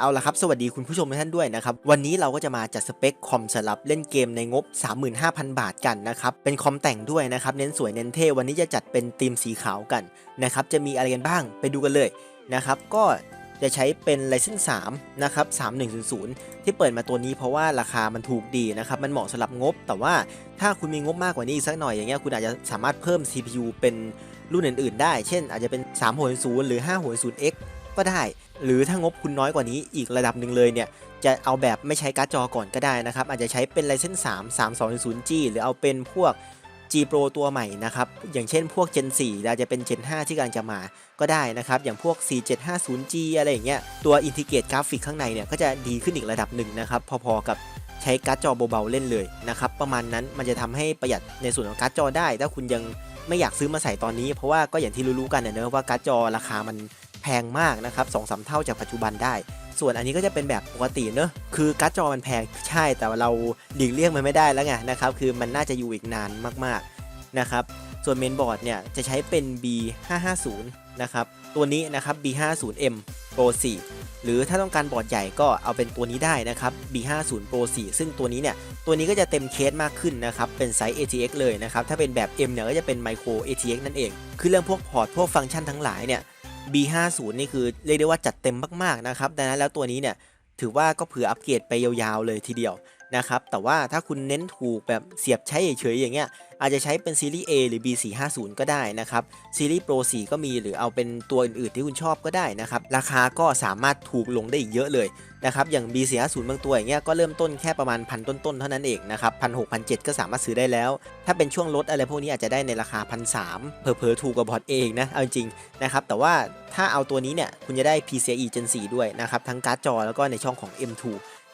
เอาละครับ สวัสดีคุณผู้ชมทุกท่านด้วยนะครับ วันนี้เราก็จะมาจัดสเปคคอมสำหรับเล่นเกมในงบ 35,000 บาทกันนะครับ เป็นคอมแต่งด้วยนะครับ เน้นสวยเน้นเท่ วันนี้จะจัดเป็นธีมสีขาวกันนะครับ จะมีอะไรกันบ้างไปดูกันเลยนะครับ ก็จะใช้เป็น Ryzen 3 นะครับ 3100 ที่เปิดมาตัวนี้เพราะว่าราคามันถูกดีนะครับ มันเหมาะสำหรับงบ แต่ว่าถ้าคุณมีงบมากกว่านี้อีกสักหน่อยอย่างเงี้ย คุณอาจจะสามารถเพิ่ม CPU เป็นรุ่นอื่นๆ ได้ เช่น อาจจะเป็น360หรือ560 X ก็ได้ หรือถ้างบคุณน้อยกว่านี้อีกระดับหนึ่งเลยเนี่ยจะเอาแบบไม่ใช้การ์ดจอก่อนก็ได้นะครับ อาจจะใช้เป็น Ryzen 3 3200G หรือเอาเป็นพวก G Pro ตัวใหม่นะครับ อย่างเช่นพวก Gen 4อาจจะเป็น Gen 5 ที่กำลังจะมาก็ได้นะครับ อย่างพวก 4750G อะไรอย่างเงี้ยตัวอินทิเกรตกราฟิกข้างในเนี่ยก็จะดีขึ้นอีกระดับหนึ่งนะครับ พอๆกับใช้การ์ดจอเบาๆเล่นเลยนะครับ ประมาณนั้นมันจะทำให้ประหยัดในส่วนของการ์ดจอได้ ถ้าคุณยังไม่อยากซื้อมาใส่ตอนนี้ เพราะว่าก็อย่างที่รู้ๆกันนะเนอะว่าการ์ดจอราคามัน แพงมากนะครับสองสามเท่าจากปัจจุบันได้ ส่วนอันนี้ก็จะเป็นแบบปกติเนอะคือการ์ดจอมันแพงใช่แต่เราหลีกเลี่ยงมันไม่ได้แล้วไงนะครับคือมันน่าจะอยู่อีกนานมากๆนะครับส่วนเมนบอร์ดเนี่ยจะใช้เป็น B550 นะครับตัวนี้นะครับ B50M Pro 4 หรือถ้าต้องการบอร์ดใหญ่ก็เอาเป็นตัวนี้ได้นะครับ B50 Pro 4 ซึ่งตัวนี้เนี่ยตัวนี้ก็จะเต็มเคสมากขึ้นนะครับเป็นไซส์ ATX เลยนะครับถ้าเป็นแบบ M เนี่ยก็จะเป็น Micro ATX นั่นเอง คือเรื่องพวกพอร์ตพวกฟังก์ชันทั้งหลายเนี่ย B50 นี่คือเรียกได้ว่าจัดเต็มมากๆนะครับดังนั้นแล้วตัวนี้เนี่ยถือว่าก็เผื่ออัปเกรดไปยาวๆเลยทีเดียวนะครับแต่ว่าถ้าคุณเน้นถูกแบบเสียบใช้เฉยๆอย่างเงี้ย อาจจะใช้เป็นซีรีส์ A หรือ B450 ก็ได้นะครับซีรีส์ Pro 4 ก็มีหรือเอาเป็นตัวอื่นๆที่คุณชอบก็ได้นะครับราคาก็สามารถถูกลงได้อีกเยอะเลยนะครับอย่าง B450 บางตัวอย่างเงี้ยก็เริ่มต้นแค่ประมาณพันต้นๆเท่านั้นเองนะครับพันหกพันเก็สามารถซื้อได้แล้ว ถ้าเป็นช่วงลดอะไรพวกนี้อาจจะได้ในราคาพันสามเผลอๆถูกกว่าบอทเองนะเอาจริงนะครับแต่ว่าถ้าเอาตัวนี้เนี่ยคุณจะได้ PCIe Gen 4 ด้วยนะครับทั้งการ์ดจอแล้วก็ในช่องของ M2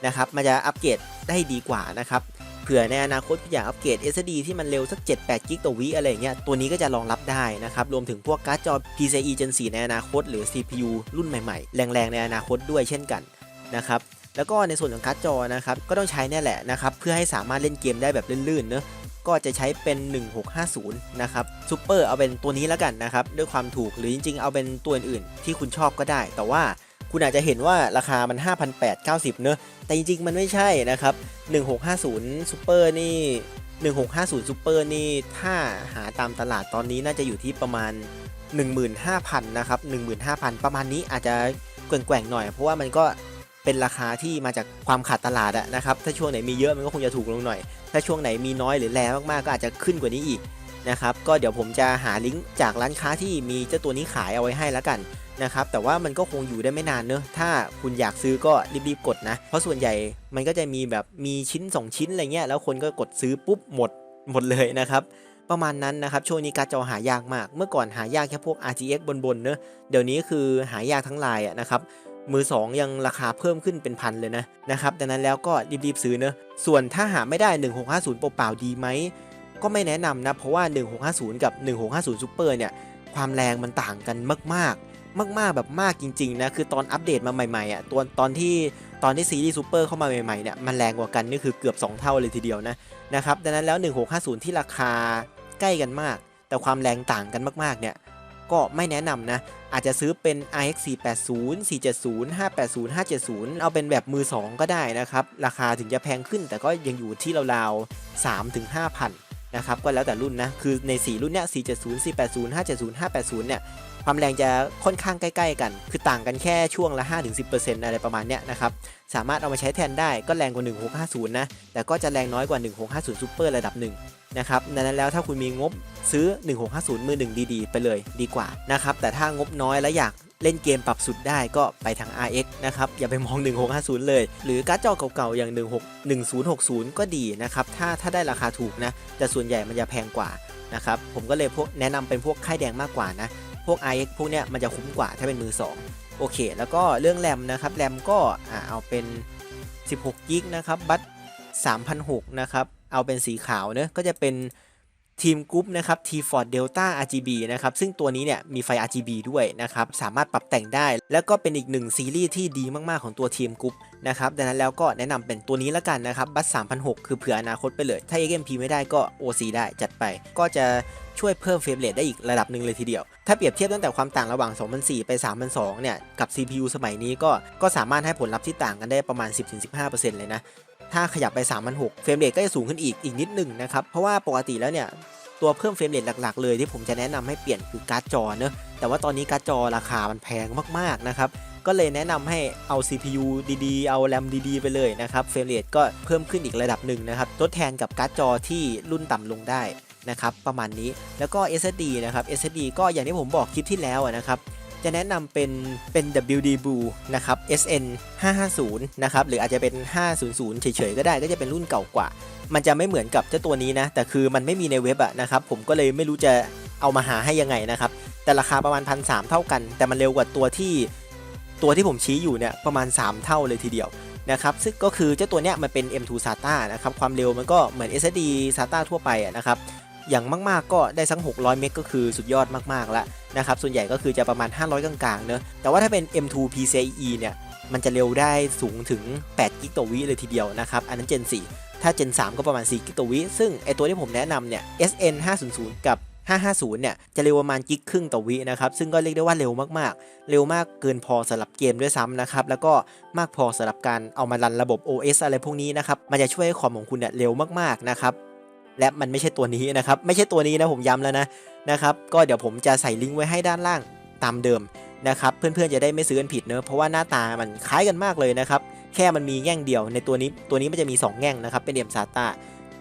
นะครับมันจะอัปเกรดได้ดีกว่านะครับ ผื่อในอนาคตอยากอัปเกรด SSD ที่มันเร็วสัก 7-8 กิกต่อวิอะไรเงี้ยตัวนี้ก็จะรองรับได้นะครับ รวมถึงพวกการ์ดจอ PCIe Gen 4 ในอนาคต หรือ CPU รุ่นใหม่ๆ แรงๆ ในอนาคตด้วยเช่นกันนะครับแล้วก็ในส่วนของการ์ดจอนะครับก็ต้องใช้เนี่ยแหละนะครับเพื่อให้สามารถเล่นเกมได้แบบลื่นๆเนอะก็จะใช้เป็น 1650 นะครับซูเปอร์เอาเป็นตัวนี้แล้วกันนะครับด้วยความถูกหรือจริงๆ เอาเป็นตัวอื่นๆที่คุณชอบก็ได้ แต่ว่า คุณอาจจะเห็นว่าราคามัน 5,890 เนอะแต่จริงๆ มันไม่ใช่นะครับ 1650 Super นี่ 1650 Super นี่ ถ้าหาตามตลาดตอนนี้น่าจะอยู่ที่ประมาณ 15,000 นะครับ 15,000 ประมาณนี้อาจจะแกว่งๆ หน่อย เพราะว่ามันก็เป็นราคาที่มาจากความขาดตลาดอะนะครับ ถ้าช่วงไหนมีเยอะมันก็คงจะถูกลงหน่อย ถ้าช่วงไหนมีน้อยหรือแรงมากๆ ก็อาจจะขึ้นกว่านี้อีกนะครับ ก็เดี๋ยวผมจะหาลิงก์จากร้านค้าที่มีเจ้าตัวนี้ขายเอาไว้ให้แล้วกัน นะครับแต่ว่ามันก็คงอยู่ได้ไม่นานเนอะถ้าคุณอยากซื้อก็รีบๆกดนะ เพราะส่วนใหญ่มันก็จะมีแบบมีชิ้น 2 ชิ้นอะไรเงี้ยแล้วคนก็กดซื้อปุ๊บหมดหมดเลยนะครับประมาณนั้นนะครับช่วงนี้การ์ดจอหายากมาก เมื่อก่อนหายากแค่พวก RTX บนๆเนอะเดี๋ยวนี้คือหายากทั้งลายอะนะครับมือ 2 ยังราคาเพิ่มขึ้นเป็นพันเลยนะนะครับดังนั้นแล้วก็รีบๆซื้อเนอะส่วนถ้าหาไม่ได้ 1650 เปล่าๆดีไหมก็ไม่แนะนำนะเพราะว่า 1650 กับ 1650 Super เนี่ยความแรงมันต่างกันมากๆ มากๆแบบมากจริงๆนะคือตอนอัปเดตมาใหม่ๆอะตัวตอนที่ตอนที่ซีรีส์ซูเปอร์เข้ามาใหม่ๆเนี่ยมันแรงกว่ากันนี่คือเกือบ 2 เท่าเลยทีเดียวนะนะครับดังนั้นแล้ว 1650 ที่ราคาใกล้กันมาก แต่ความแรงต่างกันมากๆเนี่ยก็ไม่แนะนำนะ อาจจะซื้อเป็น RX 480 470 580 570 เอาเป็นแบบมือ 2 ก็ได้นะครับ ราคาถึงจะแพงขึ้นแต่ก็ยังอยู่ที่ราวๆ3ถึง5,000 นะครับก็แล้วแต่รุ่นนะ คือใน 4 รุ่นเนี้ย470 480 570 580 เนี่ย ความแรงจะค่อนข้างใกล้ ๆ กัน คือต่างกันแค่ช่วงละ 5-10%อะไรประมาณเนี้ยนะครับ สามารถเอามาใช้แทนได้ก็แรงกว่า 1650 นะ แต่ก็จะแรงน้อยกว่า 1650 Super ระดับหนึ่งนะครับดังนั้นแล้วถ้าคุณมีงบซื้อ 1650 มือหนึ่งดีๆ ไปเลยดีกว่านะครับ แต่ถ้างบน้อยและอยาก เล่นเกมปรับสุดได้ก็ไปทาง RX นะครับอย่าไปมอง 1650 เลย หรือการ์ดจอเก่าๆอย่าง 16 1060 ก็ดีนะครับถ้าถ้าได้ราคาถูกนะแต่ส่วนใหญ่มันจะแพงกว่านะครับผมก็เลยพวกแนะนำเป็นพวกค่ายแดงมากกว่านะพวก RX พวกเนี้ยมันจะคุ้มกว่าถ้าเป็นมือ 2 โอเค แล้วก็เรื่องแรมนะครับแรมก็เอาเป็น 16 กิกนะครับบัต3,006นะครับเอาเป็นสีขาวเนะก็จะเป็น ทีมกรุ๊ปนะครับ T Ford Delta RGB นะครับ ซึ่งตัวนี้เนี่ยมีไฟ RGB ด้วยนะครับ สามารถปรับแต่งได้ แล้วก็เป็นอีกหนึ่งซีรีส์ที่ดีมากๆของตัวทีมกรุ๊ปนะครับ ดังนั้นแล้วก็แนะนำเป็นตัวนี้ละกันนะครับ บัส3,006 คือเผื่ออนาคตไปเลย ถ้า XMP ไม่ได้ก็ OC ได้จัดไป ก็จะช่วยเพิ่มเฟรมเรทได้อีกระดับหนึ่งเลยทีเดียว ถ้าเปรียบเทียบตั้งแต่ความต่างระหว่าง 2004 ไป 3002 เนี่ย กับ CPU สมัยนี้ก็ ก็สามารถให้ผลลัพธ์ที่ต่างกันได้ประมาณ 10-15%เลยนะ ถ้าขยับไป3006เฟรมเรทก็จะสูงขึ้นอีกอีกนิดหนึ่งนะครับ เพราะว่าปกติแล้วเนี่ยตัวเพิ่มเฟรมเรทหลักๆเลยที่ผมจะแนะนำให้เปลี่ยนคือการ์ดจอเนอะแต่ว่าตอนนี้การ์ดจอราคามันแพงมากๆนะครับก็เลยแนะนำให้เอา CPU ดีๆ เอาแรมดีๆ ไปเลยนะครับเฟรมเรทก็เพิ่มขึ้นอีกระดับหนึ่งนะครับทดแทนกับการ์ดจอที่รุ่นต่ำลงได้นะครับประมาณนี้แล้วก็ SSD นะครับ SSD ก็อย่างที่ผมบอกคลิปที่แล้วนะครับ จะแนะนำเป็นเป็น WD Blue นะครับ SN 550นะครับหรืออาจจะเป็น 500 เฉยๆก็ได้ก็จะเป็นรุ่นเก่ากว่า มันจะไม่เหมือนกับเจ้าตัวนี้นะ แต่คือมันไม่มีในเว็บอะนะครับ ผมก็เลยไม่รู้จะเอามาหาให้ยังไงนะครับ แต่ราคาประมาณพันสเท่ากัน แต่มันเร็วกว่าตัวที่ตัวที่ผมชี้อยู่เนี่ยประมาณ 3 เท่าเลยทีเดียวนะครับซึ่งก็คือเจ้าตัวเนี้ยมันเป็น M2 SATA นะครับความเร็วมันก็เหมือน SSD SATA ทั่วไปอะนะครับ อย่างมากๆก็ได้สัก600 เมกก็คือสุดยอดมากๆแล้วนะครับ ส่วนใหญ่ก็คือจะประมาณ 500 กลางๆเนอะแต่ว่าถ้าเป็น M2 PCIe เนี่ย มันจะเร็วได้สูงถึง 8 กิกต่อวิเลยทีเดียวนะครับ อันนั้น Gen 4 ถ้า Gen 3 ก็ประมาณ 4 กิกต่อวิ ซึ่งไอตัวที่ผมแนะนำเนี่ย SN 500กับ 550 เนี่ย จะเร็วประมาณกิกครึ่งต่อวินะครับ ซึ่งก็เรียกได้ว่าเร็วมากๆ เร็วมากเกินพอสำหรับเกมด้วยซ้ำนะครับ แล้วก็มากพอสำหรับการเอามารันระบบ OS อะไรพวกนี้นะครับ มันจะช่วยให้คอมของคุณเนี่ยเร็วมากๆนะครับ และมันไม่ใช่ตัวนี้นะครับ ไม่ใช่ตัวนี้นะผมย้ำแล้วนะนะครับ ก็เดี๋ยวผมจะใส่ลิงก์ไว้ให้ด้านล่างตามเดิมนะครับ เพื่อนๆจะได้ไม่ซื้อกันผิดเนอะเพราะว่าหน้าตามันคล้ายกันมากเลยนะครับ แค่มันมีแง่งเดียว ในตัวนี้ตัวนี้มันจะมี 2 แง่งนะครับ เป็นเอ็มซาตา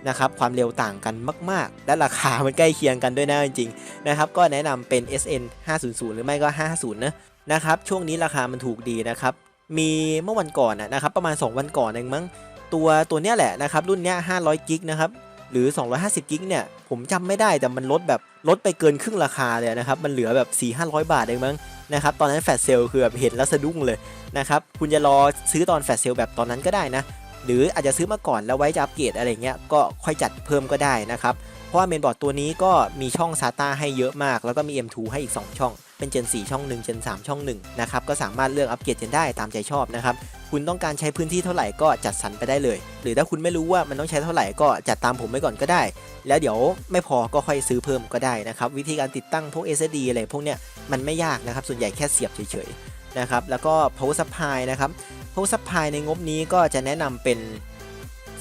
นะครับ ความเร็วต่างกันมาก ๆ และราคามันใกล้เคียงกันด้วยนะจริงๆนะครับ ก็แนะนำเป็น SN 500 หรือไม่ก็ 550นะนะครับ ช่วงนี้ราคามันถูกดีนะครับ มีเมื่อวันก่อนนะนะครับ ประมาณ 2 วันก่อนเองมั้ง ตัวตัวเนี้ยแหละนะครับ รุ่นเนี้ย500กิกนะครับ หรือ 250กิกเนี่ยผมจำไม่ได้แต่มันลดแบบลดไปเกินครึ่งราคาเลยนะครับมันเหลือแบบ4 500 บาทเองมั้งนะครับตอนนั้นแฟลชเซลคือแบบเห็นแล้วสะดุ้งเลยนะครับคุณจะรอซื้อตอนแฟลชเซลแบบตอนนั้นก็ได้นะหรืออาจจะซื้อมาก่อนแล้วไว้จะอัปเกรดอะไรเงี้ยก็ค่อยจัดเพิ่มก็ได้นะครับเพราะว่าเมนบอร์ดตัวนี้ก็มีช่อง SATA ให้เยอะมาก แล้วก็มี M2 ให้อีก 2 ช่อง เป็น Gen 4 ช่อง 1 Gen 3 ช่อง 1 นะครับ ก็สามารถเลือกอัปเกรดกันได้ตามใจชอบนะครับ คุณต้องการใช้พื้นที่เท่าไหร่ก็จัดสรรไปได้เลย หรือถ้าคุณไม่รู้ว่ามันต้องใช้เท่าไหร่ก็จัดตามผมไว้ก่อนก็ได้ แล้วเดี๋ยวไม่พอก็ค่อยซื้อเพิ่มก็ได้นะครับวิธีการติดตั้งพวก SSD อะไรพวกเนี้ยมันไม่ยากนะครับส่วนใหญ่แค่เสียบเฉยๆนะครับแล้วก็ power supply นะครับ power supply ในงบนี้ก็จะแนะนำเป็น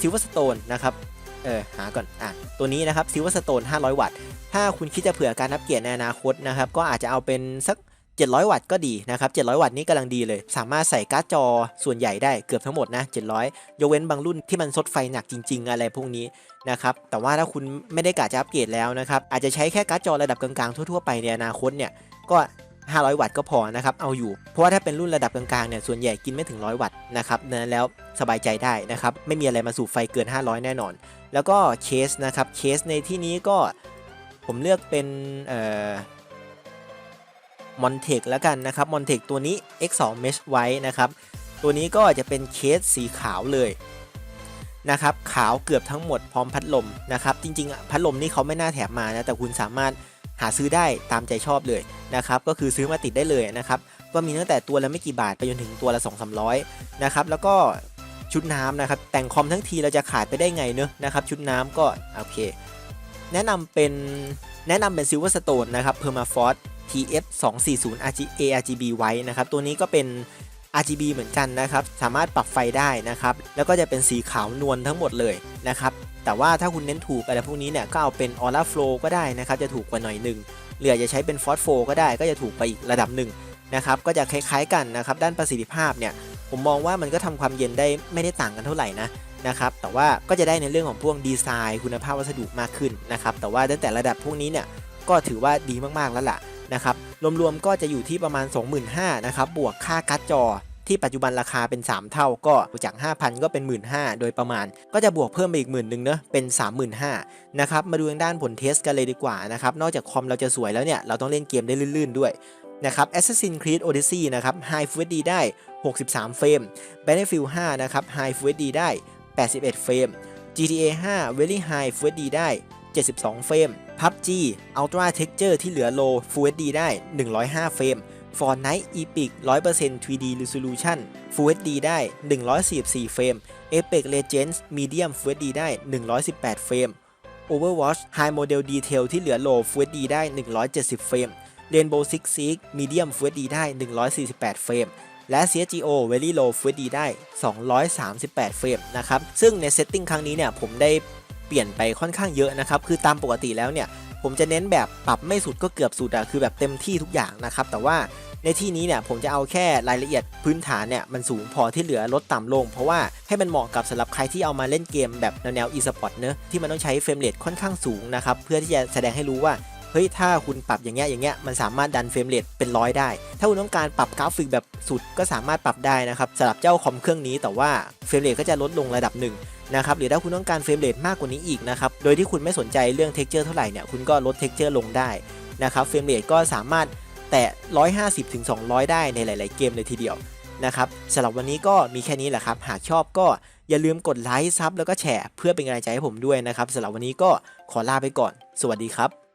Silverstone นะครับเออหาก่อนอะตัวนี้นะครับ Silverstone 500 วัตต์ ถ้าคุณคิดจะเผื่อการอัปเกรดในอนาคตนะครับก็อาจจะเอาเป็นสัก 700 วัตต์ก็ดีนะครับ 700 วัตต์นี่กำลังดีเลย สามารถใส่การ์ดจอส่วนใหญ่ได้เกือบทั้งหมดนะ 700 ยกเว้นบางรุ่นที่มันซดไฟหนักจริง ๆ อะไรพวกนี้นะครับ แต่ว่าถ้าคุณไม่ได้กะจะอัปเกรดแล้วนะครับ อาจจะใช้แค่การ์ดจอระดับกลางๆ ทั่ว ๆ ไปในอนาคตเนี่ย ก็ 500 วัตต์ก็พอนะครับ เอาอยู่ เพราะว่าถ้าเป็นรุ่นระดับกลางๆ เนี่ย ส่วนใหญ่กินไม่ถึง 100 วัตต์นะครับนั้นแล้วสบายใจได้นะครับ ไม่มีอะไรมาสูบไฟเกิน 500 แน่นอน แล้วก็เคสนะครับ เคสในที่นี้ก็ผมเลือกเป็นเอ่อ มอนเทคแล้วกันนะครับมอนเทคตัวนี้ X2 Mesh ไว้นะครับ ตัวนี้ก็จะเป็นเคสสีขาวเลยนะครับขาวเกือบทั้งหมดพร้อมพัดลมนะครับ จริงๆ พัดลมนี่เขาไม่น่าแถมมานะแต่คุณสามารถหาซื้อได้ตามใจชอบเลยนะครับ ก็คือซื้อมาติดได้เลยนะครับ ก็มีตั้งแต่ตัวละไม่กี่บาทไปจนถึงตัวละ 2 3 0 0นะครับ แล้วก็ชุดน้ำนะครับ แต่งคอมทั้งทีเราจะขาดไปได้ไงเนอะนะครับ ชุดน้ำก็โอเค แนะนำเป็นแนะนำเป็นซิลเวอร์สโตนนะครับเพอร์มาฟอส TF240 ARGB ไว้นะครับ ตัวนี้ก็เป็น RGB เหมือนกันนะครับ สามารถปรับไฟได้นะครับ แล้วก็จะเป็นสีขาวนวลทั้งหมดเลยนะครับ แต่ว่าถ้าคุณเน้นถูกอะไรพวกนี้เนี่ย ก็เอาเป็นออร่ flow ก็ได้นะครับ จะถูกกว่าหน่อยหนึ่งหรือจะใช้เป็นฟ flow ก็ได้ ก็จะถูกไปอีกระดับหนึ่งนะครับ ก็จะคล้ายๆกันนะครับ ด้านประสิทธิภาพเนี่ย ผมมองว่ามันก็ทำความเย็นได้ไม่ได้ต่างกันเท่าไหร่นะนะครับ แต่ว่าก็จะได้ในเรื่องของพวกดีไซน์ คุณภาพวัสดุมากขึ้นนะครับ แต่ว่าตั้งแต่ระดับพวกนี้เนี่ย ก็ถือว่าดีมากๆแล้วล่ะนะครับรวมๆก็จะอยู่ที่ประมาณ 25,000นะครับบวกค่าการ์ดจอที่ปัจจุบันราคาเป็น 3 เท่าก็จาก 5,000 ก็เป็น 15,000โดยประมาณ ก็จะบวกเพิ่มไปอีกหมื่นหนึ่งเนอะเป็น 35,000นะครับมาดูทางด้านผลเทสกันเลยดีกว่านะครับนอกจากคอมเราจะสวยแล้วเนี่ย เราต้องเล่นเกมได้ลื่นๆด้วยนะครับ Assassin's Creed Odyssey นะครับ High Full HD ได้ 63 เฟรม Battlefield 5 นะครับ High Full HD ได้ 81 เฟรม GTA 5 Very High Full HD ได้ 72 เฟรม PUBG Ultra Texture ที่เหลือ Low Full HD ได้ 105 เฟรม Fortnite Epic 100% 3D Resolution Full HD ได้ 144 เฟรม Apex Legends Medium Full HD ได้ 118 เฟรม Overwatch High Model Detail ที่เหลือ Low Full HD ได้ 170 เฟรม Rainbow Six Siege Medium Full HD ได้ 148 เฟรม และ CSGO Very Low Full HD ได้ 238 เฟรมนะครับ ซึ่งในเซตติ้งครั้งนี้เนี่ย ผมได้ เปลี่ยนไปค่อนข้างเยอะนะครับ คือตามปกติแล้วเนี่ยผมจะเน้นแบบปรับไม่สุดก็เกือบสุดอะคือแบบเต็มที่ทุกอย่างนะครับ แต่ว่าในที่นี้เนี่ยผมจะเอาแค่รายละเอียดพื้นฐานเนี่ยมันสูงพอที่เหลือลดต่ำลง เพราะว่าให้มันเหมาะกับสำหรับใครที่เอามาเล่นเกมแบบแนวๆ e-sport เนอะที่มันต้องใช้เฟรมเรทค่อนข้างสูงนะครับเพื่อที่จะแสดงให้รู้ว่า เฮ้ยถ้าคุณปรับอย่างเงี้ยอย่างเงี้ยมันสามารถดันเฟรมเรทเป็นร้อยได้ ถ้าคุณต้องการปรับกราฟิกแบบสุดก็สามารถปรับได้นะครับสำหรับเจ้าคอมเครื่องนี้แต่ว่าเฟรมเรทก็จะลดลงระดับหนึ่งนะครับหรือถ้าคุณต้องการเฟรมเรทมากกว่านี้อีกนะครับโดยที่คุณไม่สนใจเรื่องเท็กเจอร์เท่าไหร่เนี่ยคุณก็ลดเท็กเจอร์ลงได้นะครับเฟรมเรทก็สามารถแตะ 150ถึง200 ได้ในหลาย ๆ เกมเลยทีเดียวนะครับสำหรับวันนี้ก็มีแค่นี้แหละครับ หากชอบก็อย่าลืมกดไลค์ซับแล้วก็แชร์เพื่อเป็นกำลังใจให้ผมด้วยนะครับสำหรับวันนี้ก็ขอลาไปก่อน สวัสดีครับ